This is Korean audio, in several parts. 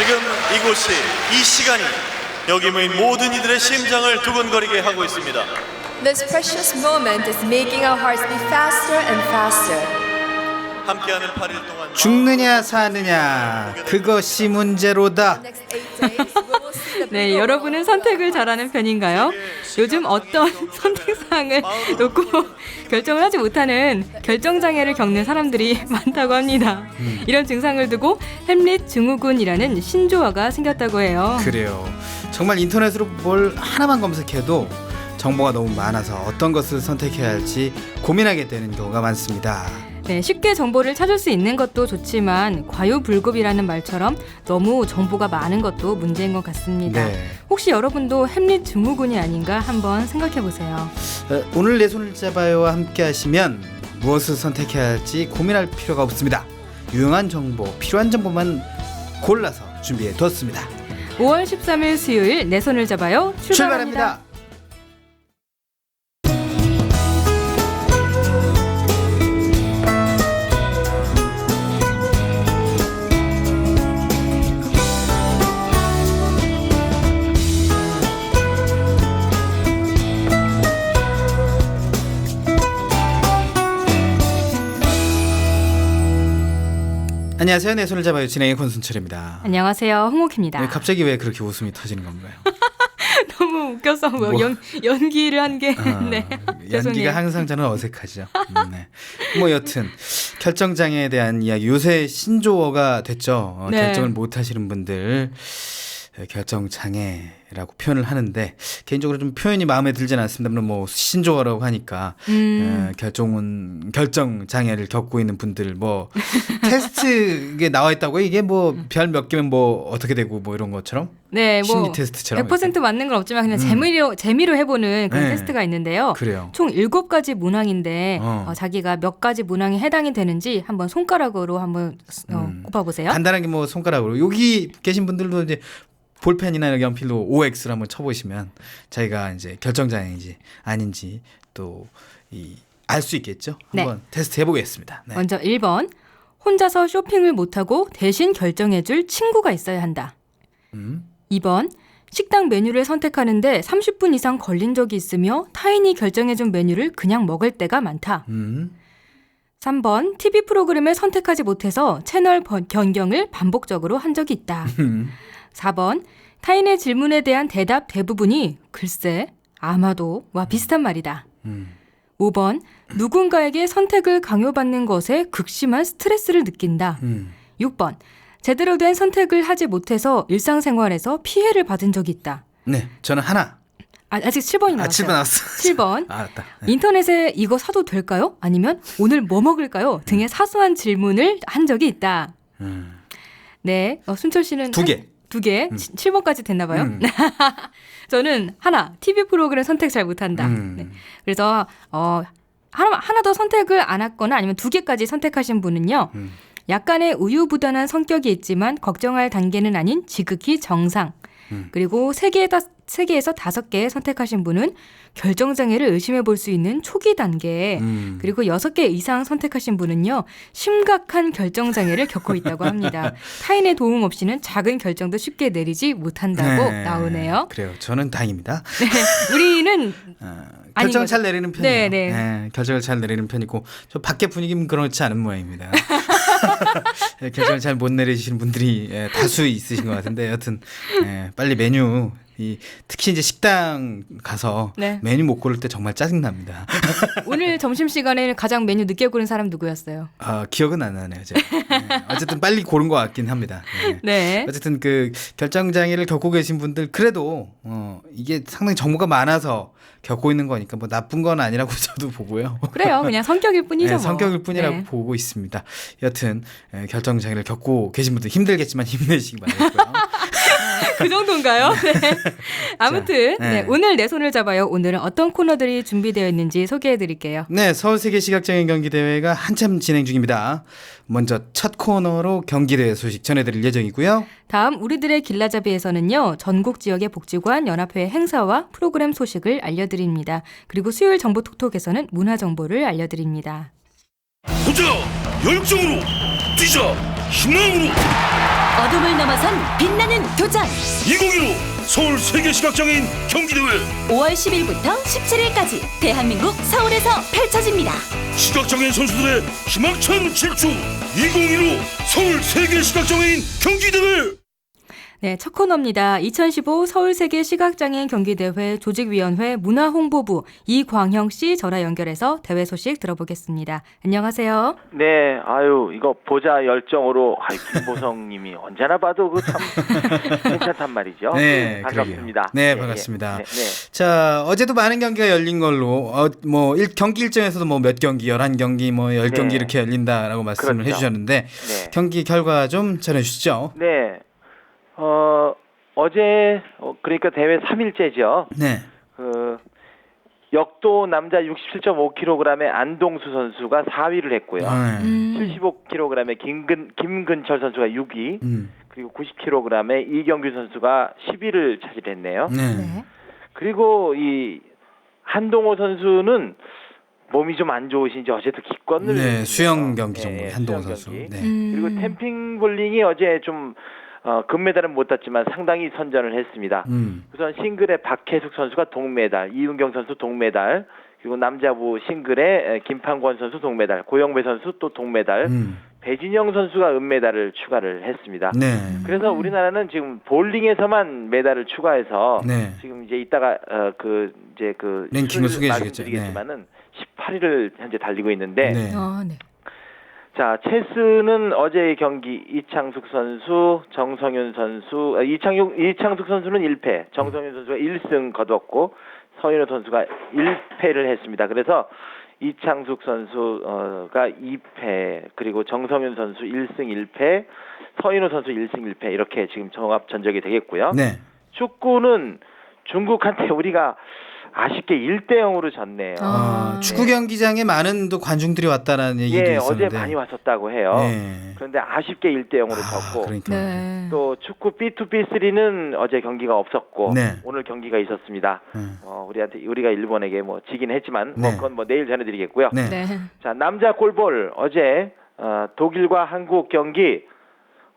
지금 이곳이 이 시간이 여기 모든 이들의 심장을 두근거리게 하고 있습니다. This precious moment is making our hearts beat faster and faster. 함께하는 8일 동안 죽느냐 사느냐 그것이 문제로다. Next eight days, 네, 여러분은 선택을 잘하는 편인가요? 요즘 어떤 선택사항을 놓고 결정을 하지 못하는 결정장애를 겪는 사람들이 많다고 합니다. 이런 증상을 두고 햄릿 증후군이라는 신조어가 생겼다고 해요. 그래요. 정말 인터넷으로 뭘 하나만 검색해도 정보가 너무 많아서 어떤 것을 선택해야 할지 고민하게 되는 경우가 많습니다. 네, 쉽게 정보를 찾을 수 있는 것도 좋지만 과유불급이라는 말처럼 너무 정보가 많은 것도 문제인 것 같습니다. 네. 혹시 여러분도 햄릿 증후군이 아닌가 한번 생각해 보세요. 어, 오늘 내 손을 잡아요와 함께 하시면 무엇을 선택해야 할지 고민할 필요가 없습니다. 유용한 정보, 필요한 정보만 골라서 준비해 뒀습니다. 5월 13일 수요일 내 손을 잡아요. 출발합니다. 출발합니다. 안녕하세요. 내 손을 잡아요. 진행의 권순철입니다. 안녕하세요. 홍옥입니다. 네, 갑자기 왜 그렇게 웃음이 터지는 건가요? 너무 웃겨서 뭐 뭐. 연, 연기를 한게 아, 네. 연기가 항상 저는 어색하죠. 음, 네. 뭐 여튼 결정 장애에 대한 이야기 요새 신조어가 됐죠. 어, 네. 결정을 못 하시는 분들 에, 결정 장애 라고 표현을 하는데 개인적으로 좀 표현이 마음에 들지는 않습니다만 뭐 신조어라고 하니까 음. 에, 결정은 결정 장애를 겪고 있는 분들 뭐 테스트에 나와 있다고 이게 뭐 별 몇 개면 뭐 어떻게 되고 뭐 이런 것처럼 네, 뭐 심리 테스트처럼 100% 맞는 건 없지만 그냥 음. 재미로 재미로 해보는 그런 네. 테스트가 있는데요. 그래요. 총 7가지 문항인데 어. 어, 자기가 몇 가지 문항에 해당이 되는지 한번 손가락으로 한번 어, 음. 꼽아보세요. 간단하게 뭐 손가락으로 여기 계신 분들도 이제 볼펜이나 연필로 OX를 한번 쳐보시면 자기가 이제 결정장애인지 아닌지 또 이 알 수 있겠죠. 네. 한번 테스트 해보겠습니다. 네. 먼저 1번 혼자서 쇼핑을 못하고 대신 결정해줄 친구가 있어야 한다. 음. 2번 식당 메뉴를 선택하는데 30분 이상 걸린 적이 있으며 타인이 결정해준 메뉴를 그냥 먹을 때가 많다. 음. 3번 TV 프로그램을 선택하지 못해서 채널 번- 변경을 반복적으로 한 적이 있다. 음. 4번 타인의 질문에 대한 대답 대부분이 글쎄, 아마도와 비슷한 말이다. 음. 5번 누군가에게 선택을 강요받는 것에 극심한 스트레스를 느낀다. 음. 6번 제대로 된 선택을 하지 못해서 일상생활에서 피해를 받은 적이 있다. 네, 저는 하나. 아, 아직 7번이 아, 나왔어요. 7번 나왔어. 7번 아, 알았다. 네. 인터넷에 이거 사도 될까요? 아니면 오늘 뭐 먹을까요? 등의 사소한 질문을 한 적이 있다. 음. 네, 어, 순철 씨는 두 개. 한- 두 개, 음. 7번까지 됐나 봐요. 음. 저는 하나, TV 프로그램 선택 잘 못한다. 음. 네. 그래서 어 하나 하나 더 선택을 안 했거나 아니면 두 개까지 선택하신 분은요. 음. 약간의 우유부단한 성격이 있지만 걱정할 단계는 아닌 지극히 정상. 음. 그리고 세 개에다 세 개에서 다섯 개 선택하신 분은 결정 장애를 의심해 볼 수 있는 초기 단계. 음. 그리고 여섯 개 이상 선택하신 분은요 심각한 결정 장애를 겪고 있다고 합니다. 타인의 도움 없이는 작은 결정도 쉽게 내리지 못한다고 네. 나오네요. 그래요. 저는 다행입니다. 네, 우리는 어, 거죠. 잘 내리는 편이에요. 네, 네. 결정을 잘 내리는 편이고 저 밖에 분위기는 그렇지 않은 모양입니다. 예, 결정을 잘 못 내리시는 분들이 예, 다수 있으신 것 같은데 여튼 예, 빨리 메뉴 이 특히 이제 식당 가서 네. 메뉴 못 고를 때 정말 짜증 납니다. 오늘 점심 시간에 가장 메뉴 늦게 고른 사람 누구였어요? 아, 기억은 안 나네요. 제가. 예, 어쨌든 빨리 고른 것 같긴 합니다. 예. 네. 어쨌든 그 결정 장애를 겪고 계신 분들 그래도 어, 이게 상당히 정보가 많아서 겪고 있는 거니까 뭐 나쁜 건 아니라고 저도 보고요. 그래요. 그냥 성격일 뿐이죠. 네, 뭐. 성격일 뿐이라고 네. 보고 있습니다. 여튼 에, 결정 장애를 겪고 계신 분들 힘들겠지만 힘내시기 바라고요. 그 정도인가요? 네. 아무튼 네. 네, 오늘 내 손을 잡아요. 오늘은 어떤 코너들이 준비되어 있는지 소개해 드릴게요. 네, 서울 세계 시각장애인 경기 대회가 한참 진행 중입니다. 먼저 첫 코너로 경기 대회 소식 전해 드릴 예정이고요. 다음 우리들의 길라잡이에서는요. 전국 지역의 복지관 연합회 행사와 프로그램 소식을 알려 드립니다. 그리고 수요일 정보 톡톡에서는 문화 정보를 알려 드립니다. 보자! 열정으로! 뛰자! 희망으로! 어둠을 넘어선 빛나는 도전! 2015 서울 세계시각장애인 경기대회! 5월 10일부터 17일까지 대한민국 서울에서 펼쳐집니다. 시각장애인 선수들의 희망찬 질주 2015 서울 세계시각장애인 경기대회 네, 첫 코너입니다. 2015 서울세계 시각장애인 경기대회 조직위원회 문화홍보부 이광형 씨 전화 연결해서 대회 소식 들어보겠습니다. 안녕하세요. 네, 아유 이거 보자 열정으로 아이 김보성 님이 언제나 봐도 그 참 괜찮단 말이죠. 네, 반갑습니다. 그러게요. 네, 예, 예. 반갑습니다. 네, 네. 자, 어제도 많은 경기가 열린 걸로 어, 뭐 일, 경기 일정에서도 뭐 몇 경기, 11경기, 뭐 10경기 네. 이렇게 열린다라고 말씀을 그렇죠. 해 주셨는데 네. 경기 결과 좀 전해 주시죠. 네, 어 어제 어, 그러니까 대회 3일째죠. 네. 그 역도 남자 67.5kg의 안동수 선수가 4위를 했고요. 네. 음. 75kg의 김근 김근철 선수가 6위, 음. 그리고 90kg의 이경규 선수가 10위를 차지했네요. 네. 네. 그리고 이 한동호 선수는 몸이 좀 안 좋으신지 어제도 기권을 네. 수영 경기 예, 정도 예, 한동훈 수영 선수. 네. 음. 그리고 템핑 볼링이 어제 좀 어, 금메달은 못 땄지만 상당히 선전을 했습니다. 음. 우선 싱글의 박혜숙 선수가 동메달, 이윤경 선수 동메달, 그리고 남자부 싱글의 에, 김판권 선수 동메달, 고영배 선수 또 동메달, 음. 배진영 선수가 은메달을 추가를 했습니다. 네. 그래서 우리나라는 지금 볼링에서만 메달을 추가해서 네. 지금 이제 이따가 어, 그 이제 그 랭킹을 소개해 주겠죠. 말씀드리겠지만은 18위를 현재 달리고 있는데 네. 아, 네. 자 체스는 어제의 경기 이창숙 선수, 정성윤 선수, 아, 이창육 이창숙 선수는 1패, 정성윤 선수가 1승 거뒀고 서인호 선수가 1패를 했습니다. 그래서 이창숙 선수가 2패, 그리고 정성윤 선수 1승 1패, 서인호 선수 1승 1패 이렇게 지금 종합 전적이 되겠고요. 네. 축구는 중국한테 우리가 아쉽게 1대 0으로 졌네요. 어, 아, 축구 경기장에 많은 또 관중들이 왔다라는 얘기도 예, 있었는데. 어제 많이 왔었다고 해요. 네. 그런데 아쉽게 1대 0으로 아, 졌고 그러니까. 네. 또 축구 B2B3는 어제 경기가 없었고 네. 오늘 경기가 있었습니다. 음. 어, 우리한테 우리가 일본에게 뭐 지긴 했지만 네. 뭐 그건 뭐 내일 전해 드리겠고요. 네. 네. 자 남자 골볼 어제 어, 독일과 한국 경기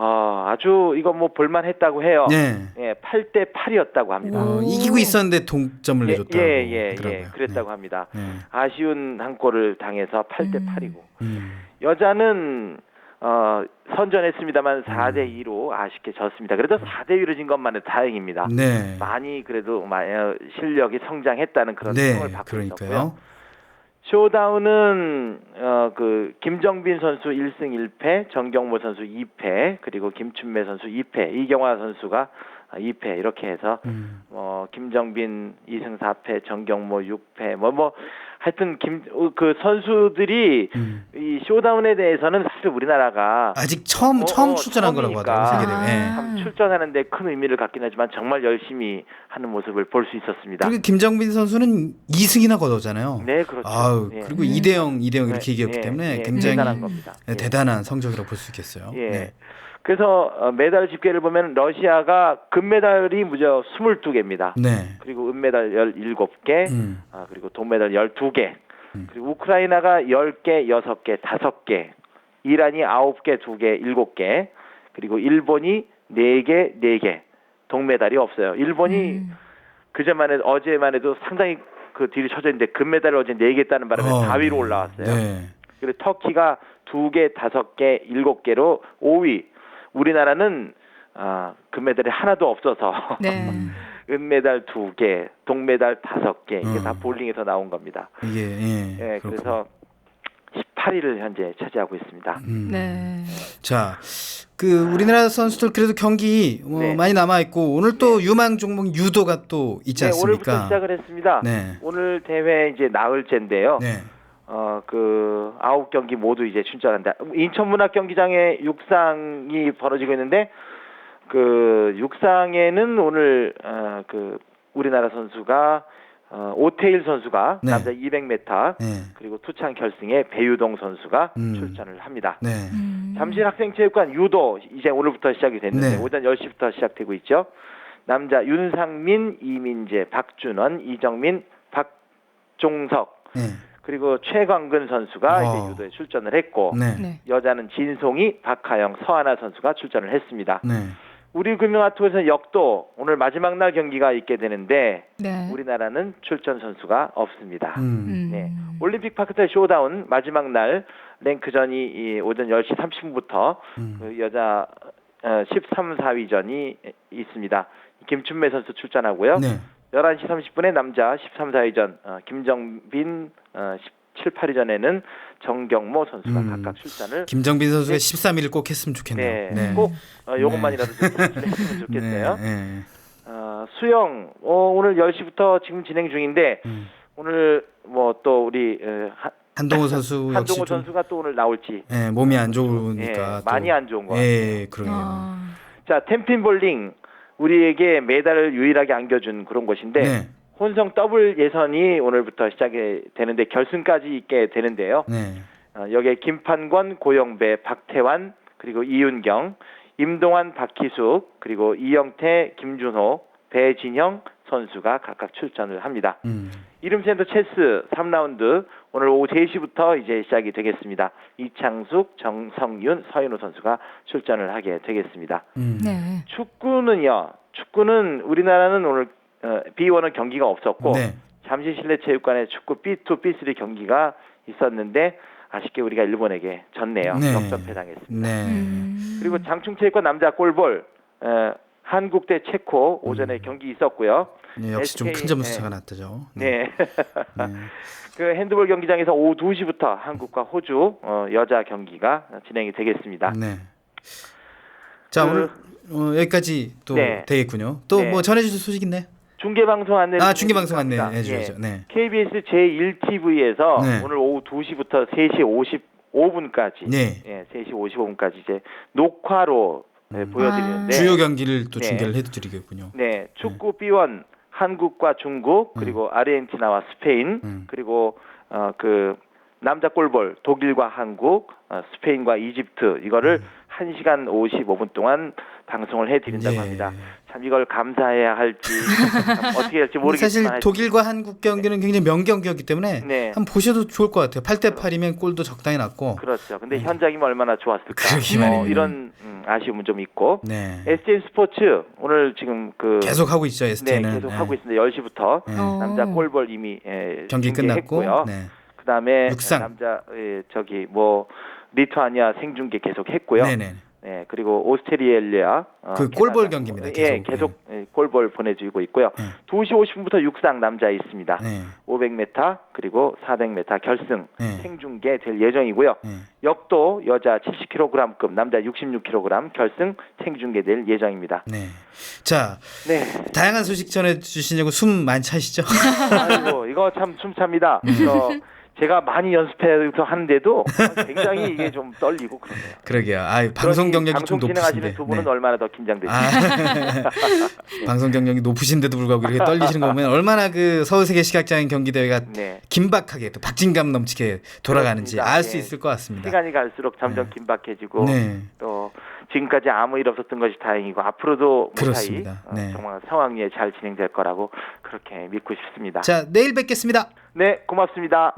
어, 아주 이거 뭐 볼만했다고 해요. 네. 예, 8대 8이었다고 합니다. 어, 오. 이기고 있었는데 동점을 예, 내줬다고 예, 예, 예, 하더라고요. 그랬다고 합니다. 네. 네. 아쉬운 한 골을 당해서 8대 음. 8이고 음. 여자는 어, 선전했습니다만 4대 2로 아쉽게 졌습니다. 그래도 4대 2로 진 것만은 다행입니다. 네. 많이 그래도 마- 어, 실력이 성장했다는 그런 네. 평을 받고 있었고요. 그러니까요. 쇼다운은 어, 그 김정빈 선수 1승 1패, 정경모 선수 2패, 그리고 김춘매 선수 2패, 이경화 선수가 2패 이렇게 해서 음. 어 김정빈 2승 4패, 정경모 6패, 뭐뭐 하여튼 김 그 선수들이 음. 이 쇼다운에 대해서는 사실 우리나라가 아직 처음 어, 처음 어, 출전한 거라고. 하더라고요. 세계대회. 예. 아. 참 출전하는데 큰 의미를 갖긴 하지만 정말 열심히 하는 모습을 볼 수 있었습니다. 그리고 김정빈 선수는 2승이나 거뒀잖아요. 네, 그렇죠. 아우, 예. 그리고 2대 0, 2대 0 이렇게 네, 이겼기 예, 때문에 예, 굉장히 대단한. 네, 예. 대단한 성적이라고 볼 수 있겠어요. 예. 네. 그래서 어, 메달 집계를 보면 러시아가 금메달이 무려 22개입니다. 네. 그리고 은메달 17개, 음. 아, 그리고 동메달 12개, 음. 그리고 우크라이나가 10개, 6개, 5개, 이란이 9개, 2개, 7개, 그리고 일본이 4개, 4개, 동메달이 없어요. 일본이 음. 그제만 해도 어제만 해도 상당히 그 뒤로 쳐져 있는데 금메달을 어제 4개 따는 바람에 어, 4위로 네. 올라왔어요. 네. 그리고 터키가 2개, 5개, 7개로 5위. 우리나라는 아, 금메달이 하나도 없어서 네. 은메달 2개, 동메달 5개 이게 음. 다 볼링에서 나온 겁니다. 이게 예. 예, 그렇군요. 그래서 18위를 현재 차지하고 있습니다. 음. 네. 자, 그 우리나라 선수들 그래도 경기 뭐 네. 많이 남아 있고 오늘 또 유망 종목 유도가 또 있지 네, 오늘부터 않습니까? 시작을 했습니다. 네. 오늘 대회 이제 나흘째인데요. 네. 어, 그, 아홉 경기 모두 이제 출전한다. 인천문학 경기장에 육상이 벌어지고 있는데, 그, 육상에는 오늘, 어, 그, 우리나라 선수가, 어, 오태일 선수가 네. 남자 200m, 네. 그리고 투창 결승에 배유동 선수가 음. 출전을 합니다. 네. 음. 잠실 학생체육관 유도 이제 오늘부터 시작이 됐는데 네. 오전 10시부터 시작되고 있죠. 남자 윤상민, 이민재, 박준원, 이정민, 박종석 네. 그리고 최광근 선수가 어. 이제 유도에 출전을 했고 네. 네. 여자는 진송이, 박하영, 서하나 선수가 출전을 했습니다. 네. 우리 금융아트에서 역도 오늘 마지막 날 경기가 있게 되는데 네. 우리나라는 출전 선수가 없습니다. 음. 음. 네. 올림픽 파크타 쇼다운 마지막 날 랭크전이 이 오전 10시 30분부터 음. 그 여자 어, 13, 4위전이 있습니다. 김춘매 선수 출전하고요. 네. 11시 30분에 남자 13, 4위전 어, 김정빈 어, 17, 8위전에는 정경모 선수가 음. 각각 출전을 김정빈 선수가 13위를 꼭 했으면 좋겠네요. 네, 꼭 어, 요것만이라도 좀 했으면 좋겠네요. 네, 네. 어, 수영 어, 오늘 10시부터 지금 진행 중인데 음. 오늘 뭐 또 우리 어, 하- 한동호 선수 역시 한동호 좀 선수가 또 오늘 나올지 예, 몸이 안 예, 좋으니까 또- 많이 안 좋은 것 같아요. 예, 그러네요. 아. 자 템핀 볼링 우리에게 메달을 유일하게 안겨준 그런 곳인데 네. 혼성 더블 예선이 오늘부터 시작이 되는데 결승까지 있게 되는데요. 네. 어, 여기에 김판권, 고영배, 박태환 그리고 이윤경, 임동환, 박희숙 그리고 이영태, 김준호, 배진형 선수가 각각 출전을 합니다. 음. 이름센터 체스 3라운드 오늘 오후 3시부터 이제 시작이 되겠습니다. 이창숙, 정성윤, 서인호 선수가 출전을 하게 되겠습니다. 음. 네. 축구는요. 축구는 우리나라는 오늘 어, B1은 경기가 없었고 네. 잠시 실내 체육관에 축구 B2, B3 경기가 있었는데 아쉽게 우리가 일본에게 졌네요. 네. 역전패 당했습니다. 네. 음. 그리고 장충체육관 남자 골볼 어, 한국 대 체코 오전에 경기 있었고요. 네, 역시 좀큰 SK, 점수 네. 차가 났죠. 네. 네. 그 핸드볼 경기장에서 오후 2시부터 한국과 호주 어, 여자 경기가 진행이 되겠습니다. 네. 자, 그- 오늘 어, 여기까지 또 네. 되겠군요. 또 네. 뭐 전해 주실 소식 있나요? 중계 방송 안내 아, 중계 방송 안내 드리겠습니다. 해 주셔야죠. 예. 네. KBS 제1TV에서 네. 오늘 오후 2시부터 3시 55분까지 네. 예, 3시 55분까지 이제 녹화로 예, 음. 보여드리는데 주요 경기를 또 네. 중계를 해 드리겠군요. 네, 축구 B1 한국과 중국 그리고 아르헨티나와 스페인 음. 그리고 어 그 남자 골볼 독일과 한국 어, 스페인과 이집트 이거를 1시간 55분 동안 방송을 해 드린다고 음. 예. 합니다. 참 이걸 감사해야 할지 참 어떻게 할지 모르겠지만 사실 독일과 한국 경기는 굉장히 명경기였기 때문에 네. 한번 보셔도 좋을 것 같아요. 8대 8이면 골도 적당히 났고. 그렇죠. 근데 현장이면 얼마나 좋았을까. 말이에요. 이런 음, 아쉬움은 좀 있고. 네. SJ 스포츠 오늘 지금 그 계속 하고 있죠, 네, ST는. 계속 하고 있습니다. 10시부터 네. 어. 남자 골볼 이미 예, 경기 끝났고. 네. 그다음에 육상. 남자 예, 저기 뭐 리투아니아 생중계 계속 했고요. 네, 네. 네, 그리고 오스트리엘리아 어, 그. 골볼 경기입니다, 예, 계속. 계속 예, 골볼 보내주고 있고요. 네. 2시 50분부터 육상 남자 있습니다. 네. 500m 그리고 400m 결승 네. 생중계 될 예정이고요. 네. 역도 여자 70kg급 남자 66kg 결승 생중계 될 예정입니다. 네. 자, 네. 다양한 소식 전해 주시냐고 숨 많이 차시죠? 아이고 이거 참 숨 찹니다. 저 제가 많이 연습해서 하는데도 굉장히 이게 좀 떨리고 그러네요. 그러게요. 아, 방송 경력이 좀 방송 진행하시는 높으신데. 두 분은 네. 얼마나 더 긴장되시죠? 아, 방송 경력이 높으신데도 불구하고 이렇게 떨리시는 거 보면 얼마나 그 서울 세계 시각장애인 경기 대회가 네. 긴박하게 또 박진감 넘치게 돌아가는지 그렇습니다. 알수 네. 있을 것 같습니다. 시간이 갈수록 점점 네. 긴박해지고 네. 또 지금까지 아무 일 없었던 것이 다행이고 앞으로도 무사히 그렇습니다. 어, 네. 정말 상황 위에 잘 진행될 거라고 그렇게 믿고 싶습니다. 자, 내일 뵙겠습니다. 네, 고맙습니다.